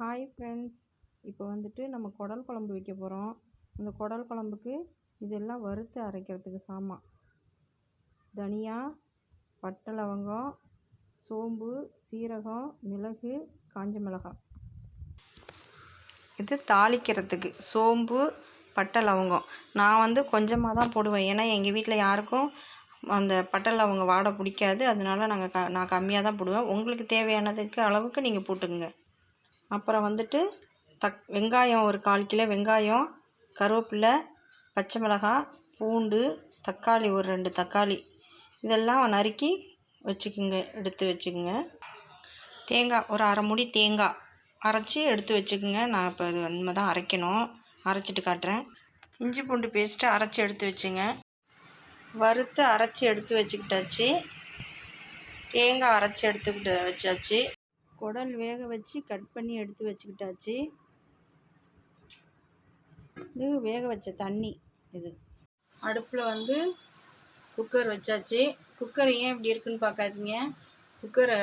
Hi friends இப்போ வந்துட்டு நம்ம குடல் குழம்பு வைக்க போகிறோம் அந்த குடல் குழம்புக்கு இதெல்லாம் வறுத்து அரைக்கிறதுக்கு சாமான் தனியா பட்டை லவங்கம் சோம்பு சீரகம் மிளகு காஞ்ச மிளகாய். இது தாளிக்கிறதுக்கு சோம்பு பட்டை லவங்கம். நான் வந்து கொஞ்சமாக தான் போடுவேன். ஏன்னா எங்கள் வீட்டில் யாருக்கும் அந்த பட்டை லவங்கம் வாடை பிடிக்காது. அதனால நாங்கள் க நான் கம்மியாக தான் போடுவேன். உங்களுக்கு தேவையானதுக்கு அளவுக்கு நீங்கள் போட்டுக்கோங்க. அப்புறம் வந்துட்டு தக் வெங்காயம் ஒரு கால் கிலோ வெங்காயம் கருவேப்பிலை பச்சை மிளகாய் பூண்டு தக்காளி ஒரு ரெண்டு தக்காளி. இதெல்லாம் நறுக்கி வச்சுக்குங்க எடுத்து வச்சுக்குங்க. தேங்காய் ஒரு அரை மூடி தேங்காய் அரைச்சி எடுத்து வச்சுக்குங்க. நான் இப்போ இது இனிமே தான் அரைக்கணும். அரைச்சிட்டு காட்டுறேன். இஞ்சி பூண்டு பேஸ்ட்டு அரைச்சி எடுத்து வச்சுங்க. வறுத்து அரைச்சி எடுத்து வச்சுக்கிட்டாச்சு. தேங்காய் அரைச்சி எடுத்துக்கிட்டு வச்சாச்சு. குடல் வேக வச்சு கட் பண்ணி எடுத்து வச்சுக்கிட்டாச்சு. இது வேக வச்ச தண்ணி இது. அடுப்பில் வந்து குக்கர் வச்சாச்சு. குக்கர் ஏன் இப்படி இருக்குன்னு பார்க்காதீங்க குக்கரை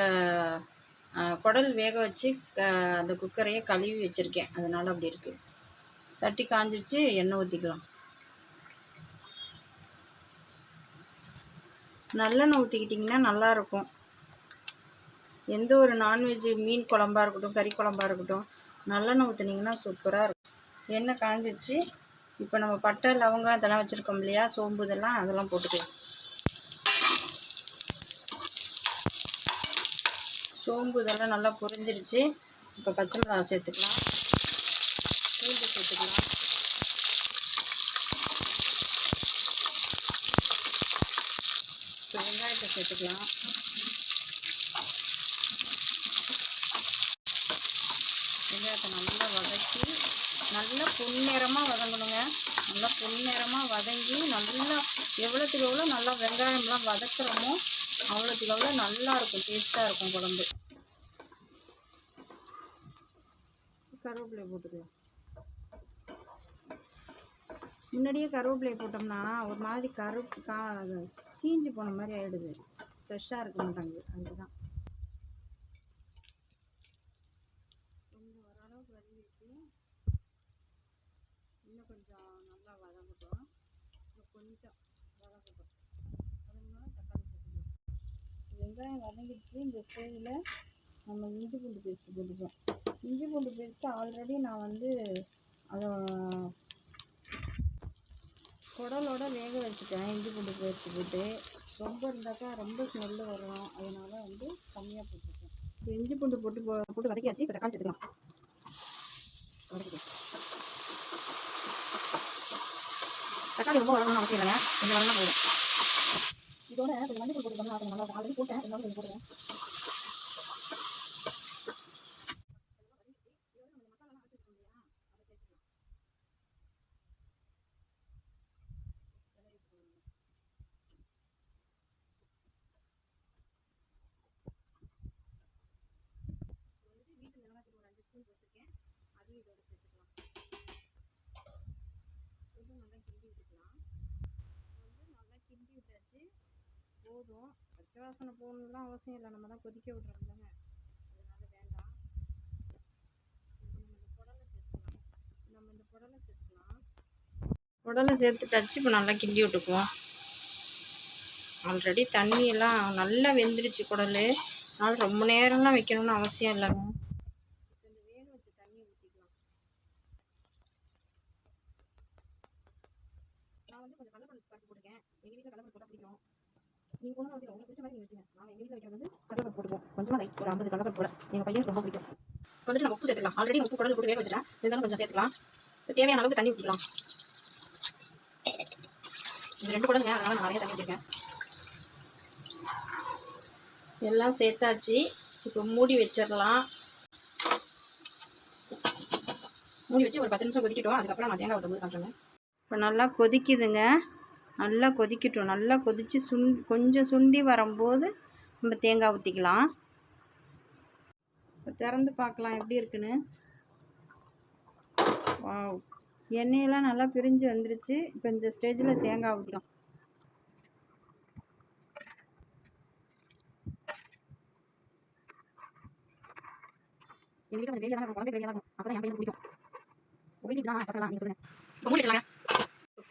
குடல் வேக வச்சு அந்த குக்கரையே கழுவி வச்சுருக்கேன். அதனால் அப்படி இருக்குது சட்டி காஞ்சிருச்சு எண்ணெய் ஊற்றிக்கலாம் நல்லெண்ணெய் ஊற்றிக்கிட்டிங்கன்னா நல்லாயிருக்கும் எந்த ஒரு நான்வெஜ் மீன் குழம்பா இருக்கட்டும் கறி குழம்பா இருக்கட்டும் நல்லெண்ணெய் ஊற்றுனீங்கன்னா சூப்பராக இருக்கும். எண்ணெய் காஞ்சிச்சு இப்போ நம்ம பட்டை லவங்கம் இதெல்லாம் வச்சுருக்கோம் இல்லையா? சோம்பு இதெல்லாம் அதெல்லாம் போட்டுக்கலாம். சோம்பு இதெல்லாம் நல்லா பொரிஞ்சிருச்சு. இப்போ பச்சை மிளகாய் சேர்த்துக்கலாம் பூண்டு சேர்த்துக்கலாம் இப்போ வெங்காயத்தை சேர்த்துக்கலாம் வெங்காயத்தை நல்லா வதக்கி நல்லா பொன்னிறமாக வதங்கணுங்க. நல்லா பொன்னிறமாக வதங்கி நல்லா எவ்வளோத்துக்கு எவ்வளோ நல்லா வெங்காயம்லாம் வதக்குறோமோ அவ்வளோத்துக்கு எவ்வளோ நல்லாயிருக்கும் டேஸ்ட்டாக இருக்கும் குழம்பு. கருவேப்பிலை போட்டுக்கலாம் முன்னாடியே கருவேப்பிலையை போட்டோம்னா ஒரு மாதிரி கரு கா தீஞ்சு போன மாதிரி ஆகிடுது ஃப்ரெஷ்ஷாக இருக்க மாட்டாங்க அதுதான். கொஞ்சம் ஓரளவுக்கு வதங்கிடுச்சு இன்னும் கொஞ்சம் நல்லா வதங்கட்டும். இன்னும் கொஞ்சம் வதங்கட்டும். வதங்கினா தக்காளி வெங்காயம் வதங்கிட்டு இந்த ஸ்டேஜில் நம்ம இஞ்சி பூண்டு பேஸ்ட் போட்டுப்போம் இஞ்சி பூண்டு பேஸ்ட்டு ஆல்ரெடி நான் வந்து அதை குடலோட வேக வச்சுட்டேன். இஞ்சி பூண்டு பேஸ்ட் போட்டு. ரொம்ப இருந்தாக்கா ரொம்ப ஸ்மெல்லு வரும். அதனால வந்து கம்மியாக போட்டுருக்கேன் இப்போ இஞ்சி பூண்டு போட்டு போட்டு வதக்கியாச்சு. இப்போ தக்காளி சேர்த்துக்கலாம். வதக்கிக்கலாம். தக்காளி ரொம்ப வதங்கணும் அவசியம் இல்லைங்க. கொஞ்சம் வதங்கினா போதும். இதோட கொஞ்சம் மஞ்சள் தூள் போட்டுக்கணும் நல்லா இருக்கும் ஆல்ரெடி போட்டேன். இருந்தாலும் கொஞ்சம் போடுவேன் வீட்டு மிளகாத்தூள் ஒரு அஞ்சு ஸ்பூன் வச்சுருக்கேன் அதையும் இதோட சேர்த்துக்கலாம் இதுவும் நல்லா கிண்டி விட்டுக்கலாம் வந்து நல்லா கிண்டி விட்டாச்சு போதும். பச்சை வாசனை போகணுன்னுலாம் அவசியம் இல்லை. நம்ம தான் கொதிக்க விடுறோம் தானே. அதனால் வேண்டாம். இப்போ நம்ம இந்த குடலை சேர்த்துக்கலாம். நம்ம இந்த குடலை சேர்த்துக்கலாம். குடலை இப்போ நல்லா கிண்டி விட்டுக்குவோம். ஆல்ரெடி தண்ணியெல்லாம் நல்லா வெந்துடுச்சு குடல். அதனால் ரொம்ப நேரம்லாம் வைக்கணும்னு அவசியம் இல்லைங்க கொஞ்சம் வேக வச்ச தண்ணி ஊற்றிக்கலாம் நான் வந்து கொஞ்சம் கடலைப்பருப்பு பாட்டு போட்டுருக்கேன் எங்கள் வீட்டில் கடலைப்பருப்பு போட்டால் பிடிக்கும். நீங்கள் போகணும் அவசியம் உங்களுக்கு பிடிச்ச மாதிரி நீங்கள் வச்சுங்க நான் எங்கள் வீட்டில் வைக்கிறது வந்து கடலைப்பருப்பு போட்டுப்போம் கொஞ்சமாக லைட் ஒரு ஐம்பது கடலைப்பருப்பு கூட எங்கள் பையன் ரொம்ப பிடிக்கும் வந்துட்டு நம்ம உப்பு சேர்த்துக்கலாம். ஆல்ரெடி உப்பு குடல் போட்டு வேக வச்சுட்டேன் இருந்தாலும் கொஞ்சம் சேர்த்துக்கலாம். தேவையான அளவுக்கு தண்ணி ஊற்றிக்கலாம் இது ரெண்டு குடலுங்க அதனால நான் நிறைய தண்ணி ஊற்றிருக்கேன் எல்லாம் சேர்த்தாச்சு. இப்போ மூடி வச்சிடலாம். மூடி வச்சு ஒரு பத்து நிமிஷம் கொதிக்கிட்டோம். அதுக்கப்புறம் நான் தேங்காய் ஊற்றும்போது காட்டுறேங்க இப்போ நல்லா கொதிக்குதுங்க. நல்லா கொதிக்கட்டும். நல்லா கொதித்து சுண் கொஞ்சம் சுண்டி வரும்போது நம்ம தேங்காய் ஊற்றிக்கலாம் இப்போ திறந்து பார்க்கலாம் எப்படி இருக்குன்னு. வாவ். எண்ணெயெல்லாம் நல்லா பிரிஞ்சு வந்துருச்சு. இப்போ இந்த ஸ்டேஜில் தேங்காய் ஊற்றிக்கலாம் எங்கள் வீட்டில் கொஞ்சம் கிரேவியாக தான் இருக்கும். குழம்பு கிரேவியாக தான் இருக்கும். அப்போ தான் என் பையனுக்கு பிடிக்கும். ஒயிட் தான் பசங்களாம் நீங்கள் சொல்லுங்கள்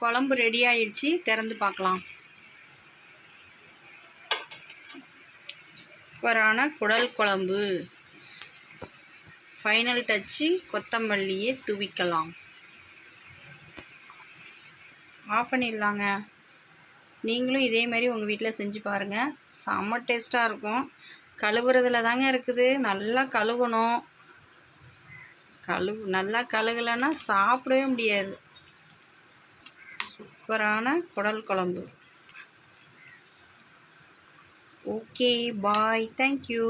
குழம்பு ரெடி ஆயிடுச்சு. திறந்து பார்க்கலாம். சூப்பரான குடல் குழம்பு. ஃபைனல் டச்சு கொத்தமல்லியை தூவிக்கலாம். ஆஃப் பண்ணிடலாங்க நீங்களும் இதே மாதிரி உங்கள் வீட்டில் செஞ்சு பாருங்கள் செம்ம டேஸ்ட்டாக இருக்கும். கழுவுறதுல தாங்க இருக்குது. நல்லா கழுவணும். கழுவு நல்லா கழுகலைன்னா சாப்பிடவே முடியாது. சூப்பரான குடல் குழம்பு. Okay bye thank you